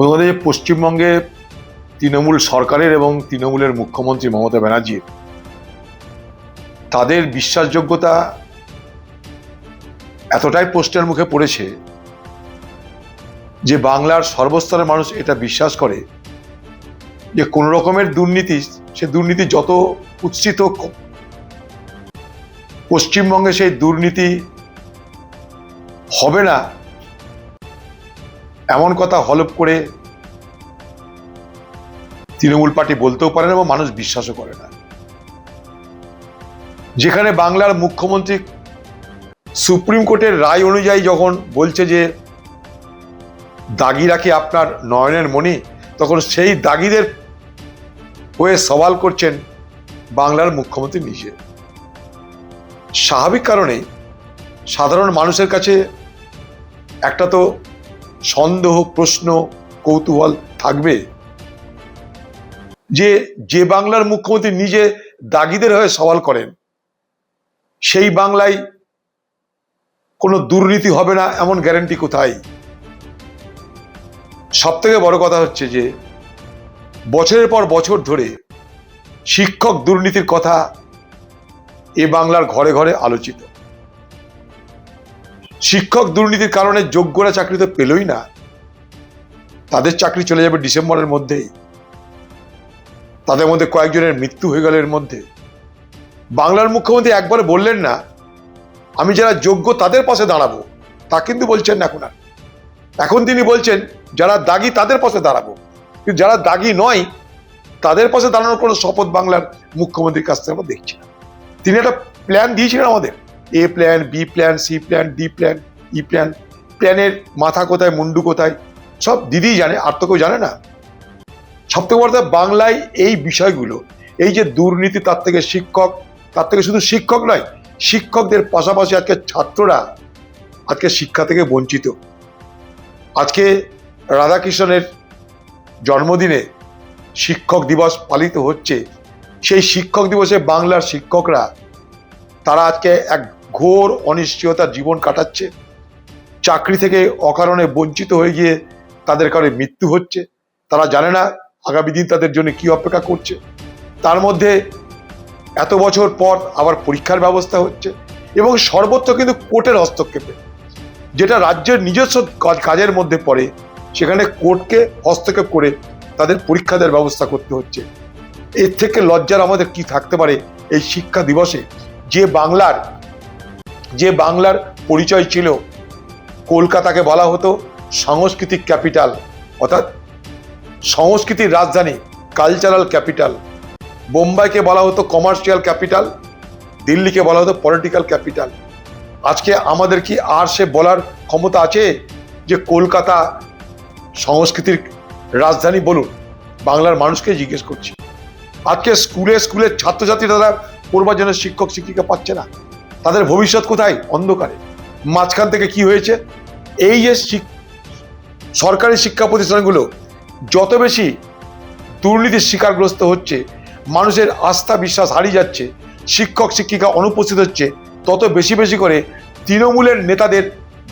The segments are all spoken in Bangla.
প্রথমত যে পশ্চিমবঙ্গে তৃণমূল সরকারের এবং তৃণমূলের মুখ্যমন্ত্রী মমতা ব্যানার্জির তাদের বিশ্বাসযোগ্যতা এতটাই পোস্টের মুখে পড়েছে যে বাংলার সর্বস্তরের মানুষ এটা বিশ্বাস করে যে কোন রকমের দুর্নীতি সে দুর্নীতি যত হোক, পশ্চিমবঙ্গে সেই দুর্নীতি হবে না। এমন কথা হলপ করে তৃণমূল পার্টি বলতেও পারে না এবং মানুষ বিশ্বাসও করে না। যেখানে বাংলার মুখ্যমন্ত্রী সুপ্রিম কোর্টের রায় অনুযায়ী যখন বলছে যে দাগিরা কি আপনার নয়নের মণি, তখন সেই দাগিদের হয়ে সওয়াল করছেন বাংলার মুখ্যমন্ত্রী নিজে। স্বাভাবিক কারণে সাধারণ মানুষের কাছে একটা তো সন্দেহ, প্রশ্ন, কৌতূহল থাকবে? যে যে বাংলার মুখ্যমন্ত্রী নিজে দাগিদের হয়ে সওয়াল করেন, সেই বাংলায় কোনো দুর্নীতি হবে না এমন গ্যারান্টি কোথায়? সব থেকে বড় কথা হচ্ছে যে, বছরের পর বছর ধরে শিক্ষক দুর্নীতির কথা এ বাংলার ঘরে ঘরে আলোচিত। শিক্ষক দুর্নীতির কারণে যোগ্যরা চাকরি তো পেলই না। তাদের চাকরি চলে যাবে ডিসেম্বরের মধ্যেই। তাদের মধ্যে কয়েকজনের মৃত্যু হয়ে গেল এর মধ্যে। বাংলার মুখ্যমন্ত্রী একবার বললেন না, আমি যারা যোগ্য তাদের পাশে দাঁড়াবো। তা কিন্তু বলছেন না এখন আর। এখন তিনি বলছেন, যারা দাগি তাদের পাশে দাঁড়াবো। কিন্তু যারা দাগি নয়, তাদের পাশে দাঁড়ানোর কোনো শপথ বাংলার মুখ্যমন্ত্রীর কাছ থেকে আমরা দেখছি না। তিনি একটা প্ল্যান দিয়েছিলেন আমাদের। A plan B plan C plan D plan E plan প্ল্যানের মাথা কোথায়, মুন্ডু কোথায়, সব দিদিই জানে, আর তো কেউ জানে না। সব থেকে বড় বাংলায় এই বিষয়গুলো, এই যে দুর্নীতি, তার থেকে শিক্ষক, তার থেকে শুধু শিক্ষক নয়, শিক্ষকদের পাশাপাশি আজকে ছাত্ররা, আজকে শিক্ষা থেকে বঞ্চিত। আজকে রাধাকৃষ্ণের জন্মদিনে শিক্ষক দিবস পালিত হচ্ছে। সেই শিক্ষক দিবসে বাংলার শিক্ষকরা, তারা আজকে এক ঘোর অনিশ্চয়তার জীবন কাটাচ্ছে। চাকরি থেকে অকারণে বঞ্চিত হয়ে গিয়ে তাদের কারণে মৃত্যু হচ্ছে। তারা জানে না আগামী দিন তাদের জন্য কি অপেক্ষা করছে। তার মধ্যে এত বছর পর আবার পরীক্ষার ব্যবস্থা হচ্ছে এবং সর্বত্র কিন্তু কোর্টের হস্তক্ষেপে, যেটা রাজ্যের নিজস্ব কাজের মধ্যে পড়ে, সেখানে কোর্টকে হস্তক্ষেপ করে তাদের পরীক্ষা দেওয়ার ব্যবস্থা করতে হচ্ছে। এর থেকে লজ্জার আমাদের কি থাকতে পারে এই শিক্ষা দিবসে? যে বাংলার যে বাংলার পরিচয় ছিল, কলকাতাকে বলা হতো সাংস্কৃতিক ক্যাপিটাল, অর্থাৎ সংস্কৃতির রাজধানী কালচারাল ক্যাপিটাল বোম্বাইকে বলা হতো কমার্শিয়াল ক্যাপিটাল দিল্লিকে বলা হতো পলিটিক্যাল ক্যাপিটাল আজকে আমাদের কি আর সে বলার ক্ষমতা আছে যে কলকাতা সংস্কৃতির রাজধানী বলুন, বাংলার মানুষকে জিজ্ঞেস করছি। আজকে স্কুলে স্কুলে ছাত্রছাত্রী তারা পড়বার জন্য শিক্ষক, শিক্ষিকা পাচ্ছে না। তাদের ভবিষ্যৎ কোথায়? অন্ধকারে। মাঝখান থেকে কি হয়েছে? এই যে সরকারি শিক্ষা প্রতিষ্ঠানগুলো যত বেশি দুর্নীতির শিকারগ্রস্ত হচ্ছে, মানুষের আস্থা বিশ্বাস হারিয়ে যাচ্ছে, শিক্ষক, শিক্ষিকা অনুপস্থিত হচ্ছে, তত বেশি বেশি করে তৃণমূলের নেতাদের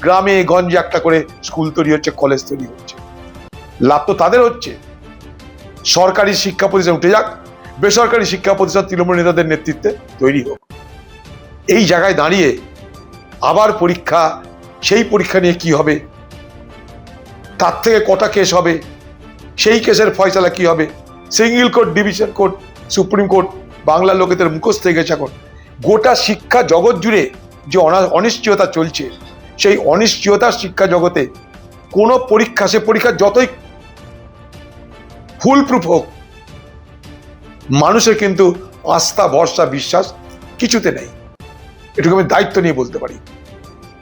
গ্রামে, গঞ্জে একটা করে স্কুল তৈরি হচ্ছে, কলেজ তৈরি হচ্ছে। লাভ তো তাদের হচ্ছে। সরকারি শিক্ষা প্রতিষ্ঠান উঠে যাক, বেসরকারি শিক্ষা প্রতিষ্ঠান তৃণমূল নেতাদের নেতৃত্বে তৈরি হোক। এই জায়গায় দাঁড়িয়ে আবার পরীক্ষা, সেই পরীক্ষা নিয়ে কি হবে? তার থেকে কটা কেস হবে? সেই কেসের ফয়সালা কি হবে? Single court division court supreme court বাংলার লোকেদের মুখস্থ হয়ে গেছে এখন। গোটা শিক্ষা জগৎ জুড়ে যে অনা- অনিশ্চয়তা চলছে, সেই অনিশ্চয়তার শিক্ষা জগতে কোনো পরীক্ষা, সে পরীক্ষা যতই ফুল প্রুফ হোক, মানুষের কিন্তু আস্থা, ভরসা, বিশ্বাস কিছুতে নেই। এটুকু আমি দায়িত্ব নিয়ে বলতে পারি।